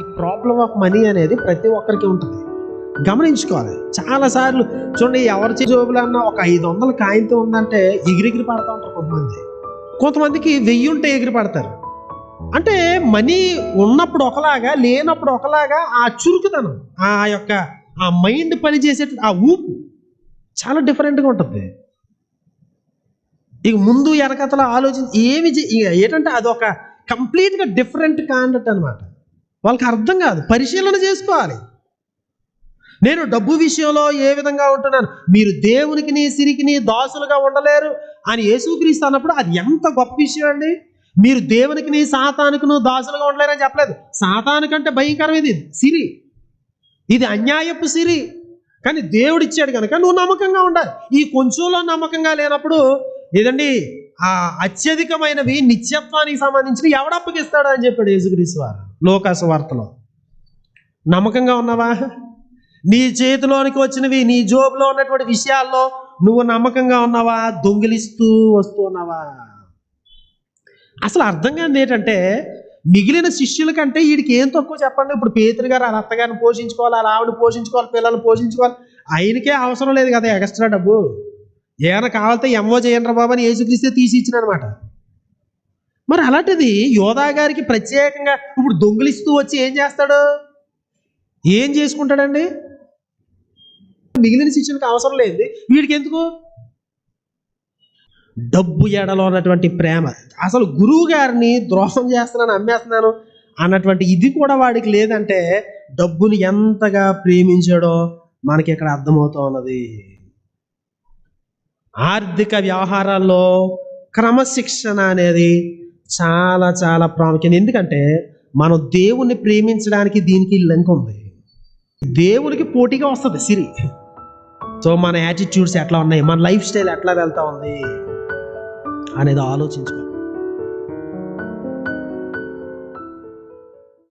ఈ problem of money అనేది ప్రతి ఒక్కరికి ఉంటుంది. గమనించుకోవాలి. చాలాసార్లు చూడండి ఎవరి జోబులన్నా ఒక ఐదు వందల కాయంతో ఉందంటే ఎగిరిగిరి పడతా ఉంటారు కొంతమంది. కొంతమందికి వెయ్యి ఉంటే ఎగిరి పడతారు. అంటే మనీ ఉన్నప్పుడు ఒకలాగా లేనప్పుడు ఒకలాగా ఆ చురుకుతనం ఆ యొక్క ఆ మైండ్ పనిచేసే ఆ ఊపు చాలా డిఫరెంట్గా ఉంటుంది. ఇక ముందు వెనకతల ఆలోచించి ఏమి చే- ఏంటంటే అదొక కంప్లీట్గా డిఫరెంట్ కాండక్ట్ అనమాట వాళ్ళకి అర్థం కాదు. పరిశీలన చేసుకోవాలి. నేను డబ్బు విషయంలో ఏ విధంగా ఉంటున్నాను? మీరు దేవునికి నీ సిరికిని దాసులుగా ఉండలేరు అని యేసుక్రీస్తు అన్నప్పుడు అది ఎంత గొప్ప విషయం అండి? మీరు దేవునికి నీ సాతానుకును దాసులుగా ఉండలేరని చెప్పలేదు. సాతానికంటే భయంకరం ఇది. సిరి. ఇది అన్యాయపు సిరి. కానీ దేవుడు ఇచ్చాడు కనుక నువ్వు నమ్మకంగా ఉండాలి. ఈ కొంచెంలో నమ్మకంగా లేనప్పుడు ఏదండి? ఆ అత్యధికమైనవి నిత్యత్వానికి సంబంధించిన ఎవడు అప్పగిస్తాడా అని చెప్పాడు యేసుక్రీస్తు వారు లోకాసు వార్తలో. నమ్మకంగా ఉన్నావా? నీ చేతిలోనికి వచ్చినవి నీ జోబులో ఉన్నటువంటి విషయాల్లో నువ్వు నమ్మకంగా ఉన్నావా? దొంగిలిస్తూ వస్తూ ఉన్నావా? అసలు అర్థం కాదు ఏంటంటే మిగిలిన శిష్యుల కంటే వీడికి ఏం తక్కువ చెప్పండి? ఇప్పుడు పేతురు గారు వాళ్ళ అత్తగారిని పోషించుకోవాలి వాళ్ళ ఆవిడ పోషించుకోవాలి పిల్లల్ని పోషించుకోవాలి. ఆయనకే అవసరం లేదు కదా ఎక్స్ట్రా డబ్బు? ఏమైనా కావాలితే ఎంఓ చేయండి బాబు అని యేసుక్రీస్తే తీసి ఇచ్చినమాట మరి అలాంటిది యోధా గారికి ప్రత్యేకంగా ఇప్పుడు దొంగిలిస్తూ వచ్చి ఏం చేస్తాడు? ఏం చేసుకుంటాడండి? మిగిలిన శిక్షణకు అవసరం లేదు. వీడికి ఎందుకు డబ్బు ఎడలో ఉన్నటువంటి ప్రేమ. అసలు గురువు గారిని ద్రోహం చేస్తున్నాను అమ్మేస్తున్నాను అన్నటువంటి ఇది కూడా వాడికి లేదంటే డబ్బుని ఎంతగా ప్రేమించాడో మనకి ఇక్కడ అర్థమవుతూ ఉన్నది. ఆర్థిక వ్యవహారాల్లో క్రమశిక్షణ అనేది చాలా చాలా ప్రాముఖ్యం. ఎందుకంటే మనం దేవుణ్ణి ప్రేమించడానికి దీనికి లింక్ ఉంది. దేవునికి పోటీగా వస్తుంది సిరి. సో మన యాటిట్యూడ్స్ ఎట్లా ఉన్నాయి? మన లైఫ్ స్టైల్ ఎట్లా వెళ్తా ఉంది? అనేది ఆలోచించుకో.